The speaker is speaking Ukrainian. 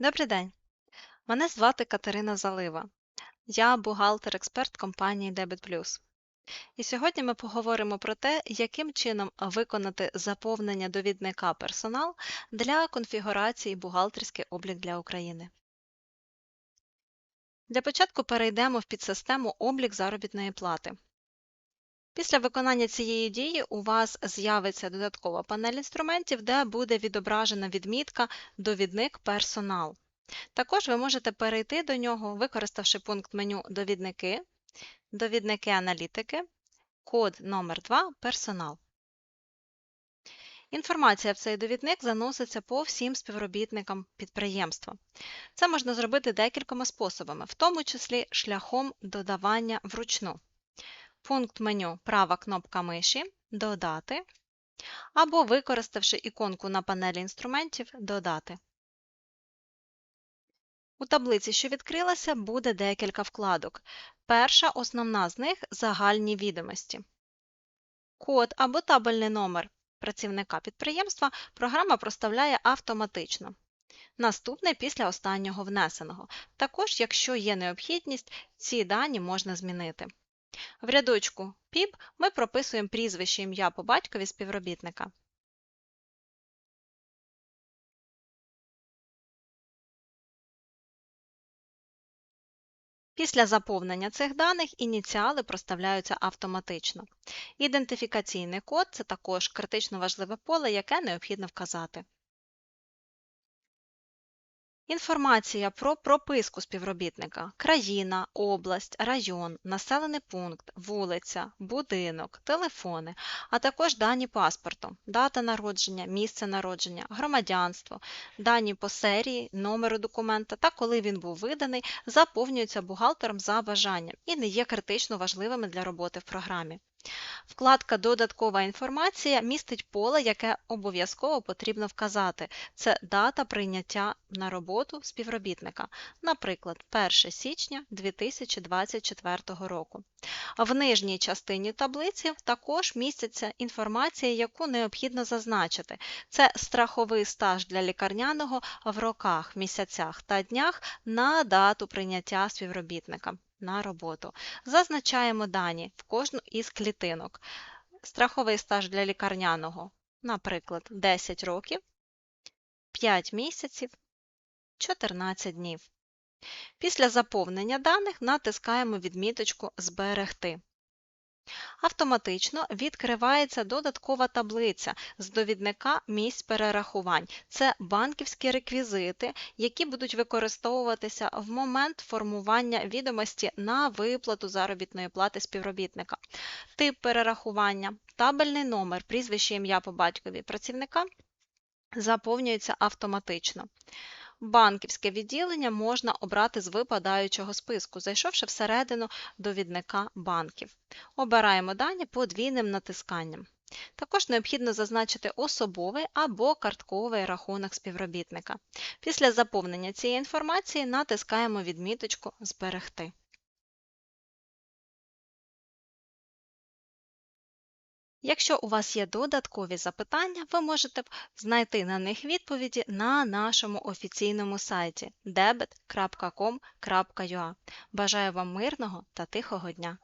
Добрий день. Мене звати Катерина Залива. Я бухгалтер-експерт компанії Debit Plus. І сьогодні ми поговоримо про те, яким чином виконати заповнення довідника персонал для конфігурації бухгалтерський облік для України. Для початку перейдемо в підсистему облік заробітної плати. Після виконання цієї дії у вас з'явиться додаткова панель інструментів, де буде відображена відмітка Довідник персонал. Також ви можете перейти до нього, використавши пункт меню Довідники, Довідники аналітики, код номер 2 Персонал. Інформація в цей довідник заноситься по всім співробітникам підприємства. Це можна зробити декількома способами, в тому числі шляхом додавання вручну. Пункт меню Права кнопка миші Додати або використавши іконку на панелі інструментів Додати. У таблиці, що відкрилася, буде декілька вкладок. Перша основна з них загальні відомості. Код або табельний номер працівника підприємства програма проставляє автоматично. Наступне після останнього внесеного. Також, якщо є необхідність, ці дані можна змінити. В рядочку PIP ми прописуємо прізвище ім'я по батькові співробітника. Після заповнення цих даних ініціали проставляються автоматично. Ідентифікаційний код це також критично важливе поле, яке необхідно вказати. Інформація про прописку співробітника. Країна, область, район, населений пункт, вулиця, будинок, телефони, а також дані паспорту, дата народження, місце народження, громадянство, дані по серії, номеру документа та коли він був виданий, заповнюються бухгалтером за бажанням і не є критично важливими для роботи в програмі. Вкладка Додаткова інформація містить поле, яке обов'язково потрібно вказати. Це дата прийняття на роботу співробітника, наприклад, 1 січня 2024 року. В нижній частині таблиці також міститься інформація, яку необхідно зазначити. Це страховий стаж для лікарняного в роках, місяцях та днях на дату прийняття співробітника на роботу. Зазначаємо дані в кожну із клітинок. Страховий стаж для лікарняного, наприклад, 10 років, 5 місяців, 14 днів. Після заповнення даних натискаємо відміточку Зберегти. Автоматично відкривається додаткова таблиця з довідника місць перерахувань. Це банківські реквізити, які будуть використовуватися в момент формування відомості на виплату заробітної плати співробітника. Тип перерахування, табельний номер, прізвище ім'я по батькові працівника заповнюється автоматично. Банківське відділення можна обрати з випадаючого списку, зайшовши всередину довідника банків. Обираємо дані подвійним натисканням. Також необхідно зазначити особовий або картковий рахунок співробітника. Після заповнення цієї інформації натискаємо відміточку Зберегти. Якщо у вас є додаткові запитання, ви можете знайти на них відповіді на нашому офіційному сайті debit.com.ua. Бажаю вам мирного та тихого дня!